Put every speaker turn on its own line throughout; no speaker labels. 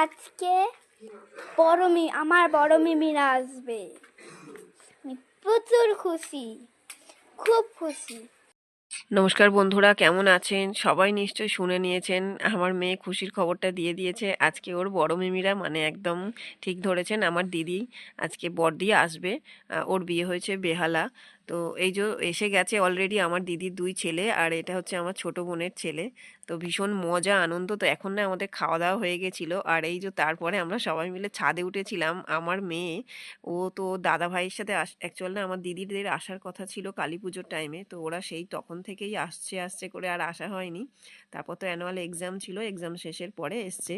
আজকে বড় মি আমার বড় মিমিরা আসবে প্রচুর খুশি, খুব খুশি।
নমস্কার বন্ধুরা, কেমন আছেন? সবাই নিশ্চয়ই শুনে নিয়েছেন, আমার মেয়ে খুশির খবরটা দিয়ে দিয়েছে। আজকে ওর বড় মিমিরা মানে একদম ঠিক ধরেছেন, আমার দিদি, আজকে বড়দি আসবে। ওর বিয়ে হয়েছে বেহালা। তো এই যে এসে গেছে অলরেডি আমার দিদির দুই ছেলে আর এটা হচ্ছে আমার ছোট বোনের ছেলে। তো ভীষণ মজা, আনন্দ। তো এখন না আমাদের খাওয়া দাওয়া হয়ে গেছিল। আর এই যে তারপরে আমরা সবাই মিলে ছাদে উঠেছিলাম আমার মেয়ে। ও তো দাদা ভাইয়ের সাথে অ্যাকচুয়ালি আমার দিদিদের আসার কথা ছিল কালী পুজোর টাইমে তো ওরা সেই তখন থেকেই আসছে আসছে করে আর আসা হয়নি। তারপর তো অ্যানুয়াল এক্সাম ছিল এক্সাম শেষের পরে এসছে।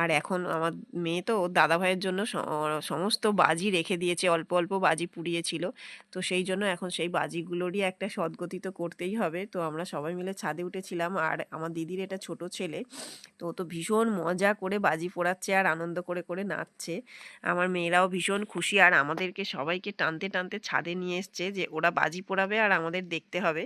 আর এখন আমার মেয়ে তো ওর দাদা ভাইয়ের জন্য সমস্ত বাজি রেখে দিয়েছে, অল্প অল্প বাজি পুড়িয়েছিল। তো সেই জন্য এখন সেই বাজিগুলোরই একটা সদ্গতি তো করতেই হবে। তো আমরা সবাই মিলে ছাদে উঠেছিলাম আর আমার দিদির এটা ছোট ছেলে, তো তো ভীষণ মজা করে বাজি পোড়াচ্ছে আর আনন্দ করে করে নাচছে। আমার মেয়েরাও ভীষণ খুশি আর আমাদেরকে সবাইকে টানতে টানতে ছাদে নিয়ে এসছে যে ওরা বাজি পোড়াবে আর আমাদের দেখতে হবে।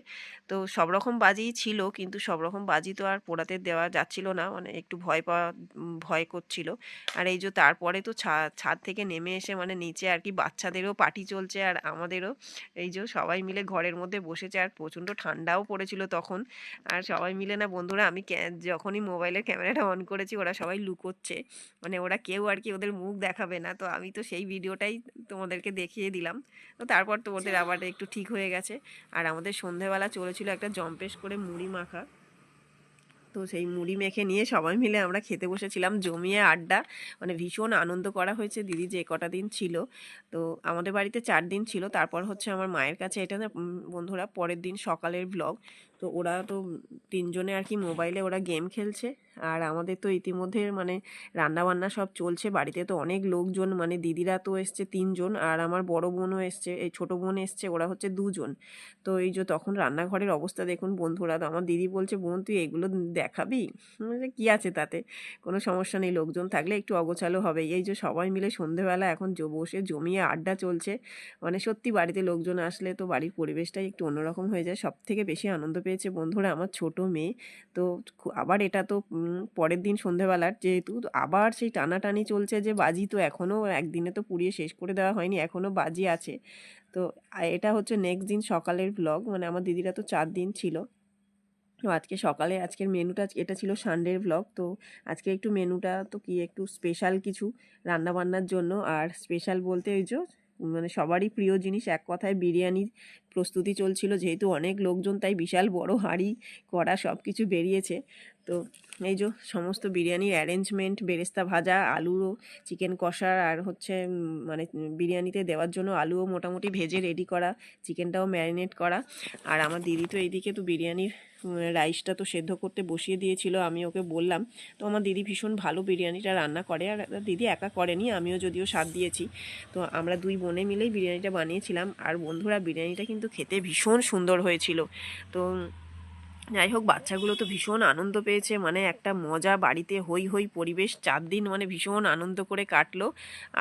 তো সব রকম বাজিই ছিল, কিন্তু সব রকম বাজি তো আর পোড়াতে দেওয়া যাচ্ছিল না মানে একটু ভয় পাওয়া ভয় করছিল। আর এই যে তারপরে তো ছা- ছাদ থেকে নেমে এসে মানে নিচে আর কি বাচ্চাদেরও পার্টি চলছে আর আমাদেরও এই যে সবাই মিলে ঘরের মধ্যে বসেছে আর প্রচণ্ড ঠান্ডাও পড়েছিল তখন। আর সবাই মিলে না বন্ধুরা আমি যখনই মোবাইলের ক্যামেরাটা অন করেছি ওরা সবাই লুকোচ্ছে মানে ওরা কেউ আর কি ওদের মুখ দেখাবে না। তো আমি তো সেই ভিডিওটাই তোমাদেরকে দেখিয়ে দিলাম। তো তারপর তো ওদের আবার একটু ঠিক হয়ে গেছে। আর আমাদের সন্ধেবেলা চলেছিল একটা জম্পেশ করে মুড়ি মাখা। তো সেই মুড়ি মেখে নিয়ে সবাই মিলে আমরা খেতে বসেছিলাম, জমিয়ে আড্ডা। মানে ভীষণ আনন্দ করা হয়েছে দিদি, যে কটা দিন ছিল। তো আমাদের বাড়িতে চার দিন ছিল। তারপর হচ্ছে আমার মায়ের কাছে এটা না বন্ধুরা, পরের দিন সকালের ব্লগ তো ওরা তো তিনজনে আর কি মোবাইলে ওরা গেম খেলছে। আর আমাদের তো ইতিমধ্যে মানে রান্না বান্না সব চলছে। বাড়িতে তো অনেক লোকজন মানে দিদিরা তো এসছে তিনজন আর আমার বড় বোনও এসছে, এই ছোট বোন এসছে, ওরা হচ্ছে দুজন। তো এই যে তখন রান্নাঘরের অবস্থা দেখুন বন্ধুরা, তো আমার দিদি বলছে, বোন, তুই এগুলো দেখাবি? কি আছে তাতে? কোনো সমস্যা নেই, লোকজন থাকলে একটু অগোছালো হবে এই যে সবাই মিলে সন্ধেবেলা এখন বসে জমিয়ে আড্ডা চলছে। মানে সত্যি বাড়িতে লোকজন আসলে তো বাড়ির পরিবেশটাই একটু অন্যরকম হয়ে যায়। সব থেকে বেশি আনন্দ পেয়েছে বন্ধুরা আমার ছোট মেয়ে। তো আবার এটা তো পরের দিন সন্ধেবেলার যেহেতু আবার সেই টানাটানি চলছে যে বাজি তো এখনও একদিনে তো পুড়িয়ে শেষ করে দেওয়া হয়নি, এখনও বাজি আছে। তো এটা হচ্ছে নেক্সট দিন সকালের ব্লগ মানে আমার দিদিরা তো চার দিন ছিল। তো আজকে সকালে, আজকের মেনুটা এটা ছিল সানডের ব্লগ তো আজকে একটু মেনুটা তো কি একটু স্পেশাল কিছু রান্না বান্নার জন্য। আর স্পেশাল বলতে ওই যে মানে সবারই প্রিয় জিনিস, এক কথায় বিরিয়ানির প্রস্তুতি চলছিল, যেহেতু অনেক লোকজন তাই বিশাল বড় হাঁড়ি, কড়া সব কিছু বেরিয়েছে। তো এই যে সমস্ত বিরিয়ানির অ্যারেঞ্জমেন্ট বেরেস্তা ভাজা, আলুরও চিকেন কষার আর হচ্ছে মানে বিরিয়ানিতে দেওয়ার জন্য আলুও মোটামুটি ভেজে রেডি করা চিকেনটাও ম্যারিনেট করা। আর আমার দিদি তো এইদিকে তো বিরিয়ানির রাইসটা তো সেদ্ধ করতে বসিয়ে দিয়েছিল, আমি ওকে বললাম, তো আমার দিদি ভীষণ ভালো বিরিয়ানিটা রান্না করে, আর দিদি একা করেনি, আমিও যদিও স্বাদ দিয়েছি। তো আমরা দুই বোনে মিলেই বিরিয়ানিটা বানিয়েছিলাম, আর বন্ধুরা বিরিয়ানিটা কিন্তু খেতে ভীষণ সুন্দর হয়েছিল। তো যাই হোক, বাচ্চাগুলো তো ভীষণ আনন্দ পেয়েছে। মানে একটা মজা, বাড়িতে হই হই পরিবেশ, চার দিন মানে ভীষণ আনন্দ করে কাটলো।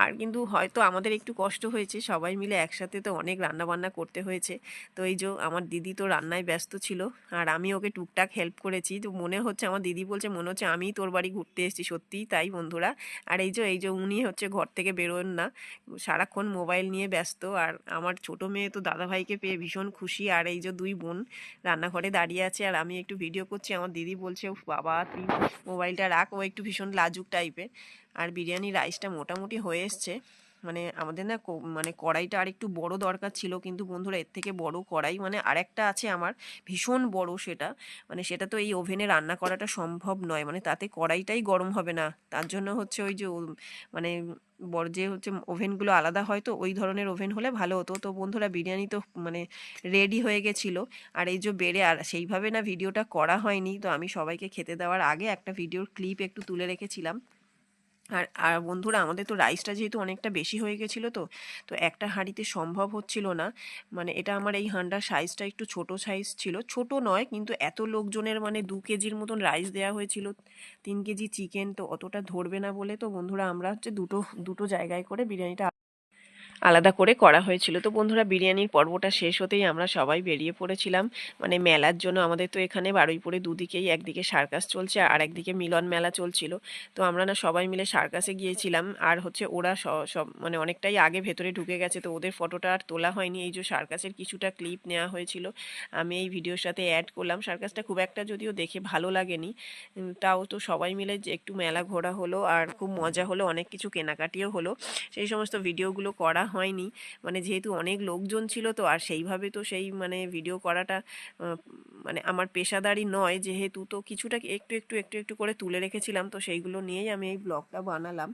আর কিন্তু হয়তো আমাদের একটু কষ্ট হয়েছে, সবাই মিলে একসাথে তো অনেক রান্না বান্না করতে হয়েছে। তো এই যে আমার দিদি তো রান্নায় ব্যস্ত ছিল, আর আমি ওকে টুকটাক হেল্প করেছি। তো মনে হচ্ছে, আমার দিদি বলছে, মনে হচ্ছে আমি তোর বাড়ি ঘুরতে এসেছি সত্যিই তাই বন্ধুরা? আর এই যে এই যে উনি হচ্ছে ঘর থেকে বেরোন না, সারাক্ষণ মোবাইল নিয়ে ব্যস্ত। আর আমার ছোট মেয়ে তো দাদাভাইকে পেয়ে ভীষণ খুশি। আর এই যে দুই বোন রান্নাঘরে দাঁড়িয়ে আছে, আর আমি একটু ভিডিও করছি, আমার দিদি বলছে বাবা, তুই মোবাইলটা রাখ। ও একটু ভীষণ লাজুক টাইপের আর বিরিয়ানি রাইসটা মোটামুটি হয়ে এসছে। মানে আমাদের না মানে কড়াইটা আর একটু বড় দরকার ছিল, কিন্তু বন্ধুরা এর থেকে বড় কড়াই মানে আরেকটা আছে আমার, ভীষণ বড় সেটা। মানে সেটা তো এই ওভেনে রান্না করাটা সম্ভব নয় মানে তাতে কড়াইটাই গরম হবে না। তার জন্য হচ্ছে ওই যে মানে বড় যে হচ্ছে ওভেনগুলো আলাদা হয় তো, ওই ধরনের ওভেন হলে ভালো হতো। তো বন্ধুরা বিরিয়ানি তো মানে রেডি হয়ে গেছিল। আর এই যে বেড়ে, আর সেইভাবে না ভিডিওটা করা হয়নি। তো আমি সবাইকে খেতে দেওয়ার আগে একটা ভিডিওর ক্লিপ একটু তুলে রেখেছিলাম। আর আর বন্ধুরা আমাদের তো রাইসটা যেহেতু অনেকটা বেশি হয়ে গেছিল তো তো একটা হাঁড়িতে সম্ভব হচ্ছিল না। মানে এটা আমার এই হাঁড়ার সাইজটা একটু ছোট সাইজ ছিল। ছোট নয়, কিন্তু এত লোকজনের মানে দু কেজির মতন রাইস দেওয়া হয়েছিল। তিন কেজি চিকেন তো অতটা ধরবে না বলে তো বন্ধুরা আমরা হচ্ছে দুটো দুটো জায়গায় করে বিরিয়ানিটা আলাদা করে করা হয়েছিল। তো বন্ধুরা, বিরিয়ানির পর্বটা শেষ হতেই আমরা সবাই বেরিয়ে পড়েছিলাম। মানে মেলার জন্য আমাদের তো এখানে বারুইপুরে দুদিকেই একদিকে সার্কাস চলছে আর একদিকে মিলন মেলা চলছিল। তো আমরা না সবাই মিলে সার্কাসে গিয়েছিলাম। আর হচ্ছে ওরা সব মানে অনেকটাই আগে ভেতরে ঢুকে গেছে। তো ওদের ফটোটা আর তোলা হয়নি। এই যে সার্কাসের কিছুটা ক্লিপ নেওয়া হয়েছিল, আমি এই ভিডিওর সাথে অ্যাড করলাম। সার্কাসটা খুব একটা যদিও দেখে ভালো লাগেনি তাও তো সবাই মিলে যে একটু মেলা ঘোরা হলো আর খুব মজা হলো, অনেক কিছু কেনাকাটিও হলো। সেই সমস্ত ভিডিওগুলো করা হয়নি। মানে যেহেতু অনেক লোকজন ছিল তো আর সেইভাবে তো সেই মানে ভিডিও করাটা মানে আমার পেশাদারি নয়। যেহেতু তো কিছুটা একটু একটু একটু একটু করে তুলে রেখেছিলাম তো সেইগুলো নিয়েই আমি এই ব্লগটা বানালাম।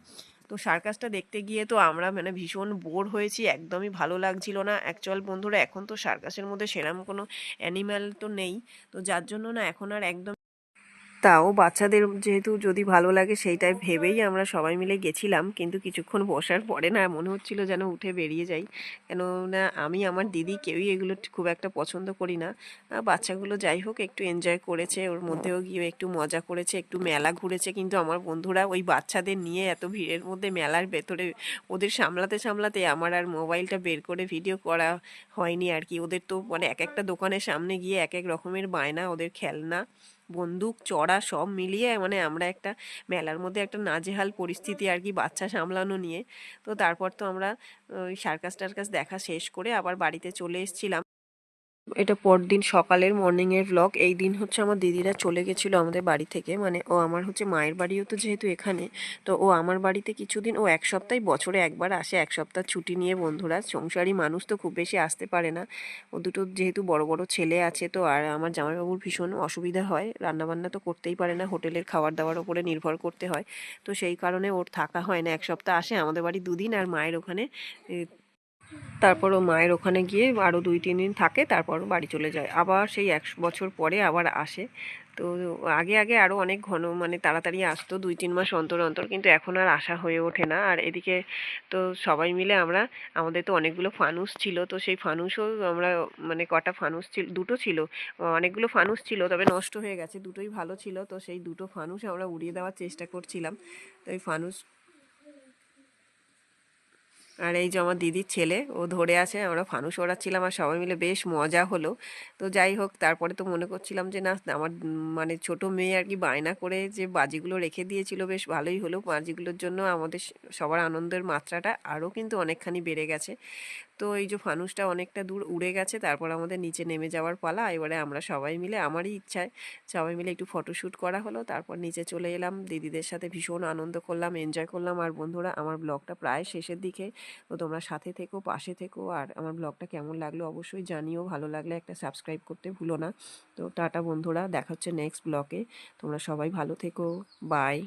তো সার্কাসটা দেখতে গিয়ে তো আমরা মানে ভীষণ বোর হয়েছি, একদমই ভালো লাগছিল না। অ্যাকচুয়াল বন্ধুরা, এখন তো সার্কাসের মধ্যে সেরকম কোনো অ্যানিম্যাল তো নেই। তো যার জন্য না এখন আর একদম তাও বাচ্চাদের যেহেতু যদি ভালো লাগে সেইটাই ভেবেই আমরা সবাই মিলে গেছিলাম। কিন্তু কিছুক্ষণ বসার পরে না মনে হচ্ছিল যেন উঠে বেরিয়ে যাই। কেন না আমি, আমার দিদি কেউই এগুলো খুব একটা পছন্দ করি না। বাচ্চাগুলো যাই হোক, একটু এনজয় করেছে, ওর মধ্যেও গিয়ে একটু মজা করেছে, একটু মেলা ঘুরেছে। কিন্তু আমার বন্ধুরা ওই বাচ্চাদের নিয়ে এত ভিড়ের মধ্যে মেলার ভেতরে, ওদের সামলাতে সামলাতে আমার আর মোবাইলটা বের করে ভিডিও করা হয়নি আর কি। ওদের তো মানে এক একটা দোকানের সামনে গিয়ে এক এক রকমের বায়না, ওদের খেলনা বন্দুক, চড়া সব মিলিয়ে মানে আমরা একটা মেলার মধ্যে একটা নাজেহাল পরিস্থিতি আর কি বাচ্চা সামলানো নিয়ে। তো তারপর তো আমরা ওই সার্কাস টার্কাস দেখা শেষ করে আবার বাড়িতে চলে এসেছিলাম। এটা পরদিন সকালের মর্নিং এর ব্লগ এই দিন হচ্ছে আমার দিদিরা চলে গেছিল আমাদের বাড়ি থেকে। মানে ও আমার হচ্ছে মায়ের বাড়িও তো যেহেতু এখানে, তো ও আমার বাড়িতে কিছুদিন, ও এক সপ্তাহ বছরে একবার আসে, এক সপ্তাহ ছুটি নিয়ে বন্ধুরা। সংসারী মানুষ তো খুব বেশি আসতে পারে না। ও দুটো যেহেতু বড় বড় ছেলে আছে, তো আর আমার জামাইবাবুর ভীষণ অসুবিধা হয়। রান্নাবান্না তো করতেই পারে না, হোটেলের খাবার দাবার ওপরে নির্ভর করতে হয়। তো সেই কারণে ওর থাকা হয় না, এক সপ্তাহ আসে আমাদের বাড়ি দুদিন আর মায়ের ওখানে। তারপর ও মায়ের ওখানে গিয়ে আরও দুই, তিন দিন থাকে, তারপর বাড়ি চলে যায়। আবার সেই এক বছর পরে আবার আসে। তো আগে আগে আরও অনেক ঘন মানে তাড়াতাড়ি আসতো, দুই, তিন মাস অন্তর অন্তর, কিন্তু এখন আর আসা হয়ে ওঠে না। আর এদিকে তো সবাই মিলে আমরা, আমাদের তো অনেকগুলো ফানুস ছিল, তো সেই ফানুসও আমরা মানে কটা ফানুস ছিল, দুটো ছিল। অনেকগুলো ফানুস ছিল, তবে নষ্ট হয়ে গেছে, দুটোই ভালো ছিল। তো সেই দুটো ফানুস আমরা উড়িয়ে দেওয়ার চেষ্টা করছিলাম। তো এই ফানুস আর এই যে আমার দিদির ছেলে, ও ধরে আছে, আমরা ফানুস ওড়াচ্ছিলাম আর সবাই মিলে বেশ মজা হলো। তো যাই হোক, তারপরে তো মনে করছিলাম যে, না, আমার মানে ছোট মেয়ে আর কি বায়না করে যে, বাজিগুলো রেখে দিয়েছিল, বেশ ভালোই হলো। বাজিগুলোর জন্য আমাদের সবার আনন্দের মাত্রাটা আরও কিন্তু অনেকখানি বেড়ে গেছে। তো এই যে ফানুসটা অনেকটা দূর উড়ে গেছে, তারপর আমাদের নিচে নেমে যাওয়ার পালা। এবারে আমরা সবাই মিলে, আমারই ইচ্ছায়, সবাই মিলে একটু ফটোশ্যুট করা হলো। তারপর নিচে চলে এলাম, দিদিদের সাথে ভীষণ আনন্দ করলাম এনজয় করলাম। আর বন্ধুরা, আমার ব্লগটা প্রায় শেষের দিকে। তো তোমরা সাথে থেকো, পাশে থেকো। আর আমার ব্লগটা কেমন লাগল অবশ্যই জানিও। ভালো লাগলে একটা সাবস্ক্রাইব করতে ভুলো না। তো টাটা বন্ধুরা, দেখা হচ্ছে নেক্সট ব্লগে। তোমরা সবাই ভালো থেকো। বাই